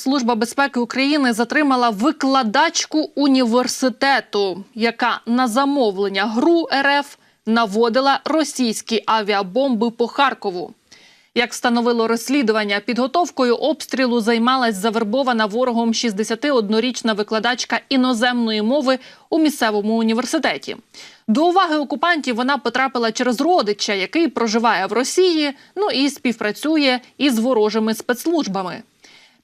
Служба безпеки України затримала викладачку університету, яка на замовлення ГРУ РФ наводила російські авіабомби по Харкову. Як встановило розслідування, підготовкою обстрілу займалась завербована ворогом 61-річна викладачка іноземної мови у місцевому університеті. До уваги окупантів вона потрапила через родича, який проживає в Росії, ну і співпрацює із ворожими спецслужбами.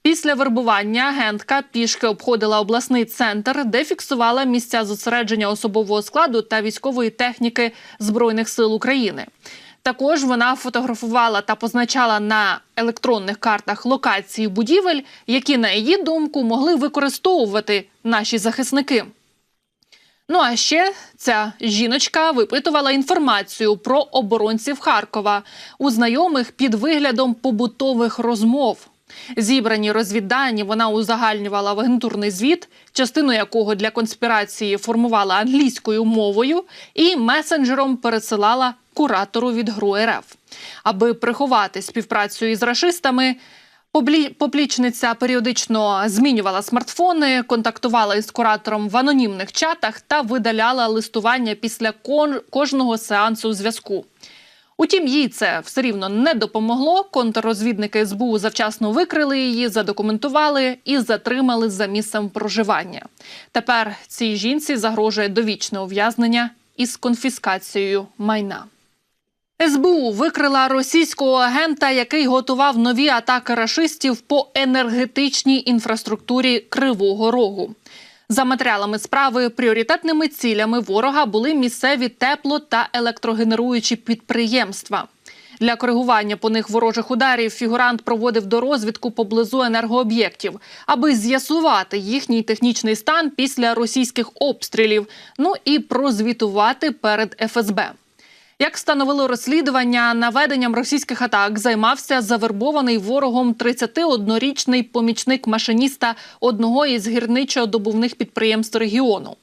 Після вербування агентка пішки обходила обласний центр, де фіксувала місця зосередження особового складу та військової техніки Збройних сил України. Також вона фотографувала та позначала на електронних картах локації будівель, які, на її думку, могли використовувати наші захисники. Ну а ще ця жіночка випитувала інформацію про оборонців Харкова у знайомих під виглядом побутових розмов. Зібрані розвіддані вона узагальнювала агентурний звіт, частину якого для конспірації формувала англійською мовою, і месенджером пересилала куратору від ГРУ РФ. Аби приховати співпрацю із рашистами, Поплічниця періодично змінювала смартфони, контактувала із куратором в анонімних чатах та видаляла листування після кожного сеансу зв'язку. Утім, їй це все рівно не допомогло. Контррозвідники СБУ завчасно викрили її, задокументували і затримали за місцем проживання. Тепер цій жінці загрожує довічне ув'язнення із конфіскацією майна. СБУ викрила російського агента, який готував нові атаки рашистів по енергетичній інфраструктурі Кривого Рогу. За матеріалами справи, пріоритетними цілями ворога були місцеві тепло та електрогенеруючі підприємства. Для коригування по них ворожих ударів фігурант проводив до розвідку поблизу енергооб'єктів, аби з'ясувати їхній технічний стан після російських обстрілів, ну і прозвітувати перед ФСБ. Як встановило розслідування, наведенням російських атак займався завербований ворогом 31-річний помічник машиніста одного із гірничо-добувних підприємств регіону.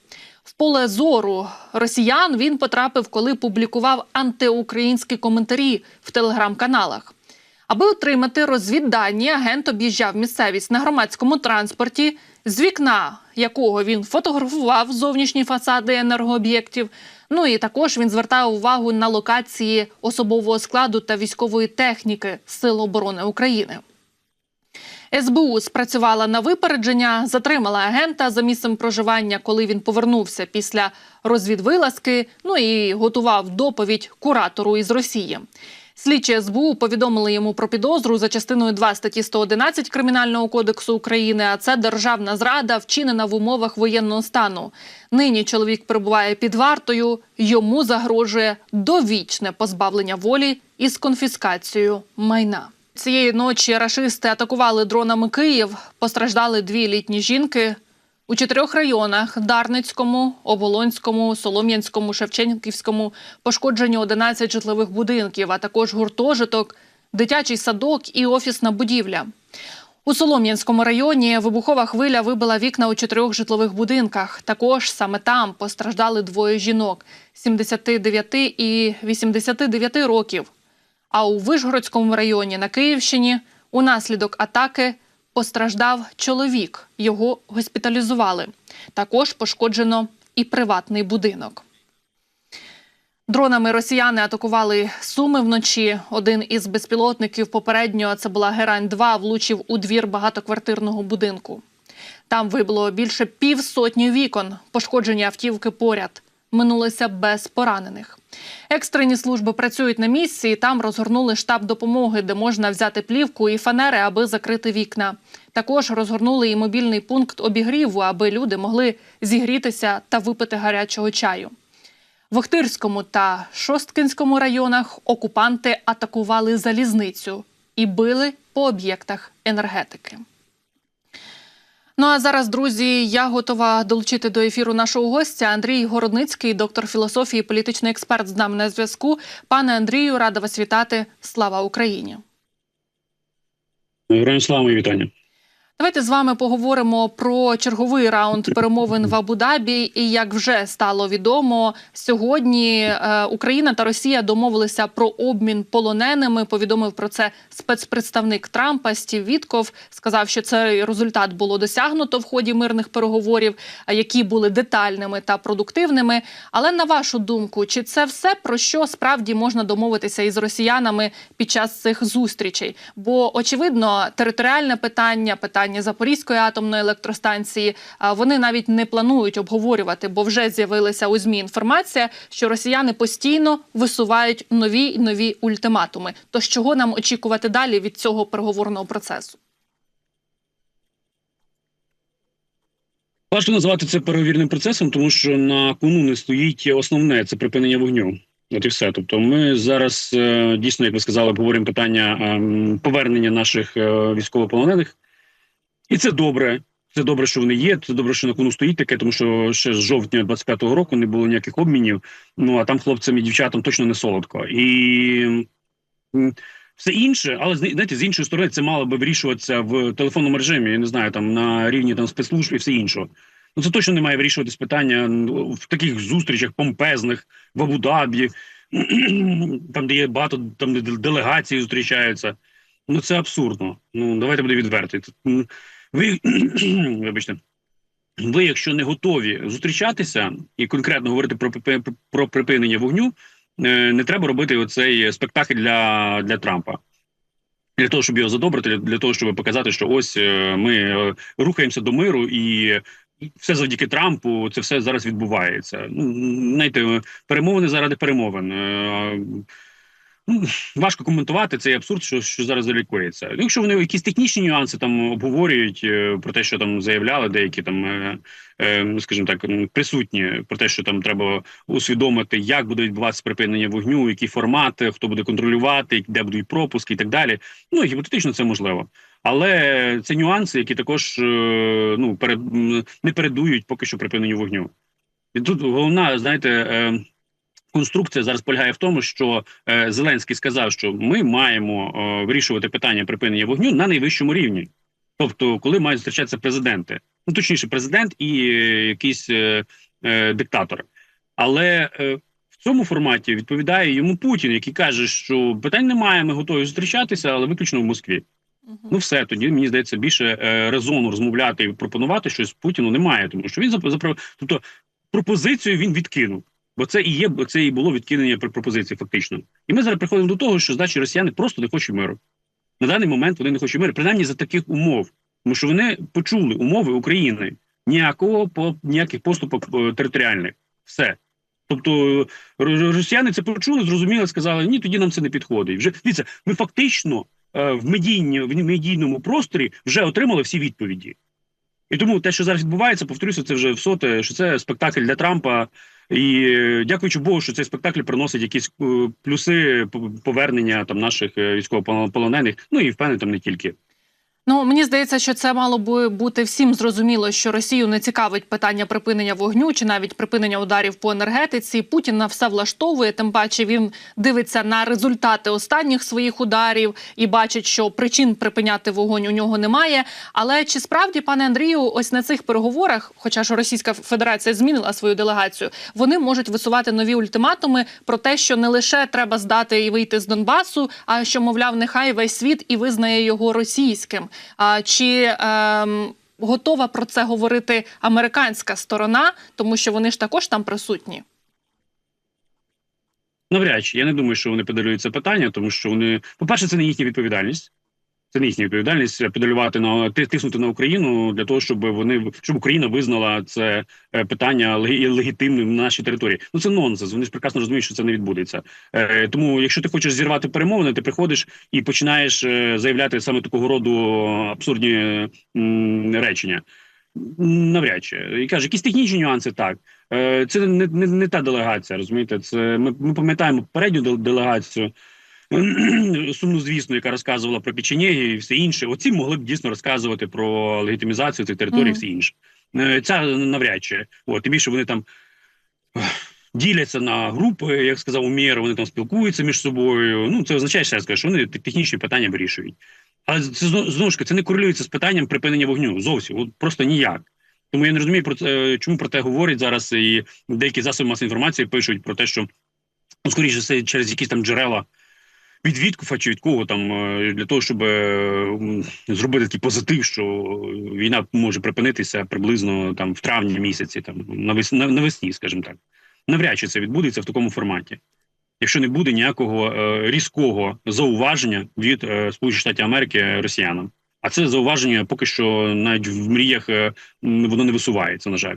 В поле зору росіян він потрапив, коли публікував антиукраїнські коментарі в телеграм-каналах. Аби отримати розвіддані, агент об'їжджав місцевість на громадському транспорті, з вікна якого він фотографував зовнішні фасади енергооб'єктів. Ну і також він звертає увагу на локації особового складу та військової техніки Сил оборони України. СБУ спрацювала на випередження, затримала агента за місцем проживання, коли він повернувся після розвідвилазки. Ну і готував доповідь куратору із Росії. Слідчі СБУ повідомили йому про підозру за частиною 2 статті 111 Кримінального кодексу України. А це державна зрада, вчинена в умовах воєнного стану. Нині чоловік перебуває під вартою. Йому загрожує довічне позбавлення волі із конфіскацією майна. Цієї ночі рашисти атакували дронами Київ. Постраждали дві літні жінки. У чотирьох районах Дарницькому, Оболонському, Солом'янському, Шевченківському пошкоджені 11 житлових будинків, а також гуртожиток, дитячий садок і офісна будівля. У Солом'янському районі вибухова хвиля вибила вікна у чотирьох житлових будинках. Також саме там постраждали двоє жінок 79 і 89 років. А у Вишгородському районі на Київщині унаслідок атаки постраждав чоловік. Його госпіталізували. Також пошкоджено і приватний будинок. Дронами росіяни атакували Суми вночі. Один із безпілотників попередньо це була Герань 2 влучив у двір багатоквартирного будинку. Там вибило більше півсотні вікон. Пошкоджені автівки поряд. Минулися без поранених. Екстрені служби працюють на місці. і Там розгорнули штаб допомоги, де можна взяти плівку і фанери, аби закрити вікна. Також розгорнули і мобільний пункт обігріву, аби люди могли зігрітися та випити гарячого чаю. В Охтирському та Шосткинському районах окупанти атакували залізницю і били по об'єктах енергетики. Ну а зараз, друзі, я готова долучити до ефіру нашого гостя Андрій Городницький, доктор філософії, політичний експерт з нами на зв'язку. Пане Андрію, рада вас вітати. Слава Україні! Героям слава і вітання. Давайте з вами поговоримо про черговий раунд перемовин в Абу-Дабі. І як вже стало відомо, сьогодні е, Україна та Росія домовилися про обмін полоненими. Повідомив про це спецпредставник Трампа Стів Вітков. Сказав, що цей результат було досягнуто в ході мирних переговорів, е, які були детальними та продуктивними. Але на вашу думку, чи це все про що справді можна домовитися із росіянами під час цих зустрічей? Бо очевидно, територіальне питання, питання Запорізької атомної електростанції, вони навіть не планують обговорювати, бо вже з'явилася у змі інформація, що росіяни постійно висувають нові й нові ультиматуми. Тож чого нам очікувати далі від цього переговорного процесу? Важко назвати це переговірним процесом, тому що на кону не стоїть основне це припинення вогню. От і все. Тобто, ми зараз е, дійсно, як ви сказали, обговорюємо питання ем, повернення наших е, військовополонених, і це добре. Це добре, що вони є. Це добре, що на кону стоїть таке, тому що ще з жовтня 25-го року не було ніяких обмінів. Ну а там хлопцям і дівчатам точно не солодко. І все інше, але зна- знаєте, з іншої сторони, це мало би вирішуватися в телефонному режимі. Я не знаю, там на рівні там спецслужб і все інше. Ну це точно не має вирішуватись питання в таких зустрічах помпезних в Абу-Дабі, там, де є багато там де делегації зустрічаються. Ну це абсурдно. Ну давайте буде відверти. Ви вибачте. Ви, якщо не готові зустрічатися і конкретно говорити про, про припинення вогню, е, не треба робити оцей спектакль для, для Трампа. Для того, щоб його задобрити, для, для того, щоб показати, що ось е, ми е, рухаємося до миру, і все завдяки Трампу, це все зараз відбувається. Ну, знаєте, перемовини заради перемовин. Ну, важко коментувати цей абсурд, що, що зараз залікується. Ну, Якщо вони якісь технічні нюанси там обговорюють е, про те, що там заявляли деякі там, е, е, ну, скажімо так, присутні про те, що там треба усвідомити, як буде відбуватися припинення вогню, які формати, хто буде контролювати, де будуть пропуски і так далі. Ну гіпотетично це можливо. Але це нюанси, які також ну перед не передують поки що припиненню вогню. І тут головна, знаєте. Конструкція зараз полягає в тому, що е, Зеленський сказав, що ми маємо е, вирішувати питання припинення вогню на найвищому рівні, тобто, коли мають зустрічатися президенти, ну точніше, президент і е, якийсь е, е, диктатор. Але е, в цьому форматі відповідає йому Путін, який каже, що питань немає, ми готові зустрічатися, але виключно в Москві. Ну, все тоді мені здається більше е, резону розмовляти і пропонувати щось Путіну немає, тому що він запро- тобто пропозицію він відкинув. Бо це і є, бо це і було відкинення пропозиції, фактично. І ми зараз приходимо до того, що значить росіяни просто не хочуть миру. На даний момент вони не хочуть миру, принаймні за таких умов, тому що вони почули умови України ніякого по ніяких поступок е, територіальних. Все. Тобто росіяни це почули, зрозуміли, сказали, ні, тоді нам це не підходить. Вже дивіться, ми фактично е, в медійні, в медійному просторі вже отримали всі відповіді. І тому те, що зараз відбувається, повторюся, це вже в соте, що це спектакль для Трампа. І е, дякуючи Богу, що цей спектакль приносить якісь е, плюси повернення там наших е, військовополонених, ну і впевнений, там не тільки. Ну мені здається, що це мало би бути всім зрозуміло, що Росію не цікавить питання припинення вогню чи навіть припинення ударів по енергетиці. Путін на все влаштовує. Тим паче він дивиться на результати останніх своїх ударів і бачить, що причин припиняти вогонь у нього немає. Але чи справді, пане Андрію, ось на цих переговорах, хоча ж Російська Федерація змінила свою делегацію, вони можуть висувати нові ультиматуми про те, що не лише треба здати і вийти з Донбасу, а що мовляв, нехай весь світ і визнає його російським. Чи ем, готова про це говорити американська сторона, тому що вони ж також там присутні? Навряд чи я не думаю, що вони педалюють це питання, тому що вони, по-перше, це не їхня відповідальність. Це не відповідальність педалювати на тиснути на Україну для того, щоб вони щоб Україна визнала це е, питання легітимним на нашій території. Ну це нонсенс. Вони ж прекрасно розуміють, що це не відбудеться. Е, тому, якщо ти хочеш зірвати перемовини, ти приходиш і починаєш е, заявляти саме такого роду абсурдні речення. Навряд чи і каже, якісь технічні нюанси так. Е, Це не, не, не та делегація, розумієте? Це ми, ми пам'ятаємо попередню делегацію. Сумну, звісно, яка розказувала про печенєги і все інше. Оці могли б дійсно розказувати про легітимізацію цих територій, і Мгм. все інше. Е, Ця навряд чи. От, тим більше вони там діляться на групи, як сказав Умєр, вони там спілкуються між собою. Ну, це означає, ще раз кажу, що вони технічні питання вирішують. Але це знову ж таки, це не корелюється з питанням припинення вогню зовсім, от просто ніяк. Тому я не розумію про це, чому про те говорять зараз, і деякі засоби масової інформації пишуть про те, що ну, скоріше все через якісь там джерела від Віткофа чи від кого там е, для того, щоб е, зробити такий позитив, що війна може припинитися приблизно там в травні місяці, там навесні, скажімо так. Навряд чи це відбудеться в такому форматі. Якщо не буде ніякого е, різкого зауваження від е, Сполучених Штатів Америки росіянам, а це зауваження поки що навіть в мріях е, воно не висувається, на жаль.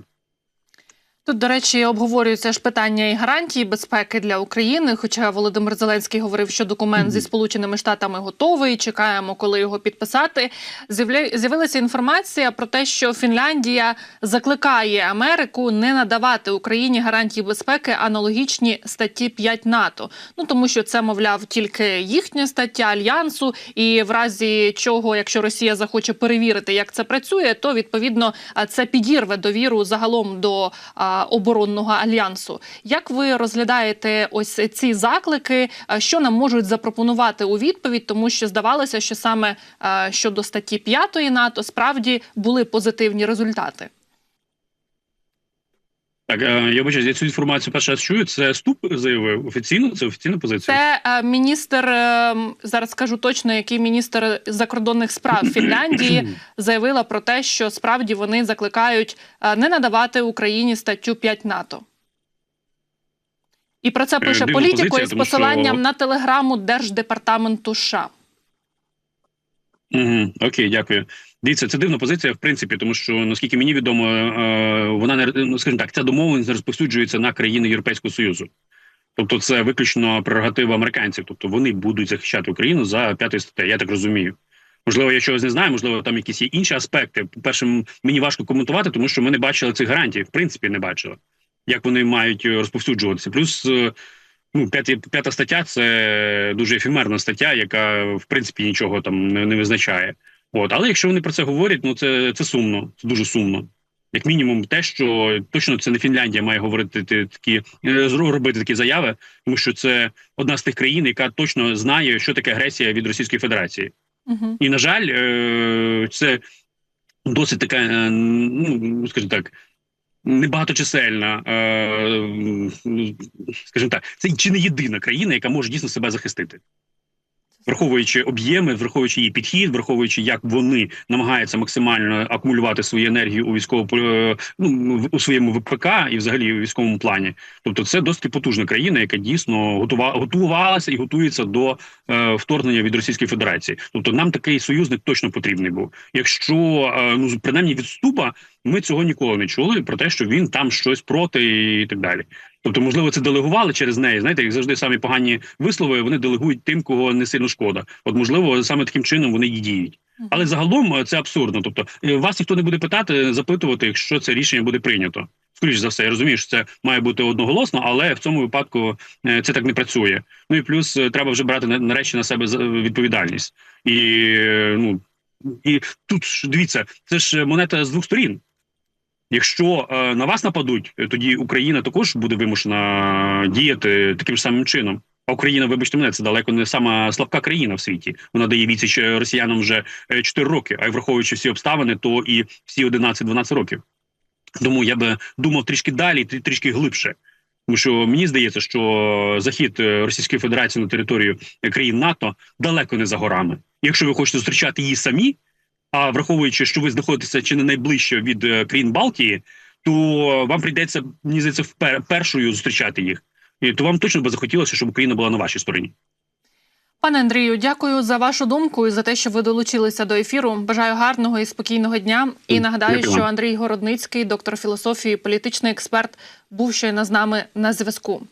Тут, до речі, обговорюється ж питання і гарантії безпеки для України. Хоча Володимир Зеленський говорив, що документ зі Сполученими Штатами готовий. Чекаємо, коли його підписати. З'явилася інформація про те, що Фінляндія закликає Америку не надавати Україні гарантії безпеки аналогічні статті 5 НАТО. Ну тому що це, мовляв, тільки їхня стаття альянсу, і в разі чого, якщо Росія захоче перевірити, як це працює, то відповідно це підірве довіру загалом до оборонного альянсу. Як ви розглядаєте ось ці заклики? Що нам можуть запропонувати у відповідь? Тому що здавалося, що саме щодо статті 5 НАТО справді були позитивні результати. Так, е, я бачу, я цю інформацію перший раз чую. Це ступ заявив офіційно. Це офіційна позиція. Це е, міністр е, зараз скажу точно, який міністр закордонних справ Фінляндії заявила про те, що справді вони закликають не надавати Україні статтю 5 НАТО. І про це пише дивна політико позиція, із тому що- посиланням на телеграму Держдепартаменту США. Угу, окей, дякую. Дивіться, це дивна позиція, в принципі, тому що наскільки мені відомо, е, вона не ну, скажімо так, ця домовленість розповсюджується на країни Європейського Союзу. Тобто, це виключно прерогатива американців. Тобто вони будуть захищати Україну за п'ятою статтею. Я так розумію. Можливо, я чогось не знаю, можливо, там якісь є інші аспекти. По-перше, мені важко коментувати, тому що ми не бачили цих гарантій, в принципі, не бачили, як вони мають е, розповсюджуватися. Плюс е, ну, п'яті- п'ята стаття це дуже ефемерна стаття, яка в принципі нічого там не, не визначає. От, але якщо вони про це говорять, ну це, це сумно, це дуже сумно. Як мінімум, те, що точно це не Фінляндія має говорити такі е, робити такі заяви, тому що це одна з тих країн, яка точно знає, що таке агресія від Російської Федерації. Угу. І на жаль, е, це досить така, е, ну скажімо так, небагаточисельна, е, скажімо так, це чи не єдина країна, яка може дійсно себе захистити. Враховуючи об'єми, враховуючи її підхід, враховуючи, як вони намагаються максимально акумулювати свою енергію у військово е, ну, у своєму ВПК і взагалі у військовому плані. Тобто, це досить потужна країна, яка дійсно готува, готувалася і готується до е, вторгнення від Російської Федерації. Тобто, нам такий союзник точно потрібний був. Якщо е, ну принаймні відступа, ми цього ніколи не чули про те, що він там щось проти і так далі. Тобто, можливо, це делегували через неї. Знаєте, як завжди самі погані вислови вони делегують тим, кого не сильно шкода. От можливо, саме таким чином вони і діють. Але загалом е, це абсурдно. Тобто, е, вас ніхто не буде питати, запитувати, якщо це рішення буде прийнято. Скоріше за все, я розумію, що це має бути одноголосно, але в цьому випадку е, це так не працює. Ну і плюс треба вже брати на- нарешті на себе відповідальність. І ну і тут дивіться, це ж монета з двох сторін. Якщо е, на вас нападуть, е, тоді Україна також буде вимушена діяти таким самим чином. А Україна, вибачте мене, це далеко не сама слабка країна в світі. Вона дає відсіч е, росіянам вже е, 4 роки, а й враховуючи всі обставини, то і всі 11-12 років. Тому я би думав трішки далі, трі- трішки глибше. Тому що мені здається, що захід Російської Федерації на територію країн НАТО далеко не за горами. Якщо ви хочете зустрічати її самі, а враховуючи, що ви знаходитеся чи не найближче від е, країн Балтії, то вам прийдеться мені здається впер- першою зустрічати їх. І то вам точно би захотілося, щоб Україна була на вашій стороні. Пане Андрію, дякую за вашу думку і за те, що ви долучилися до ефіру. Бажаю гарного і спокійного дня. І нагадаю, що Андрій Городницький, доктор філософії, політичний експерт, був щойно з нами на зв'язку.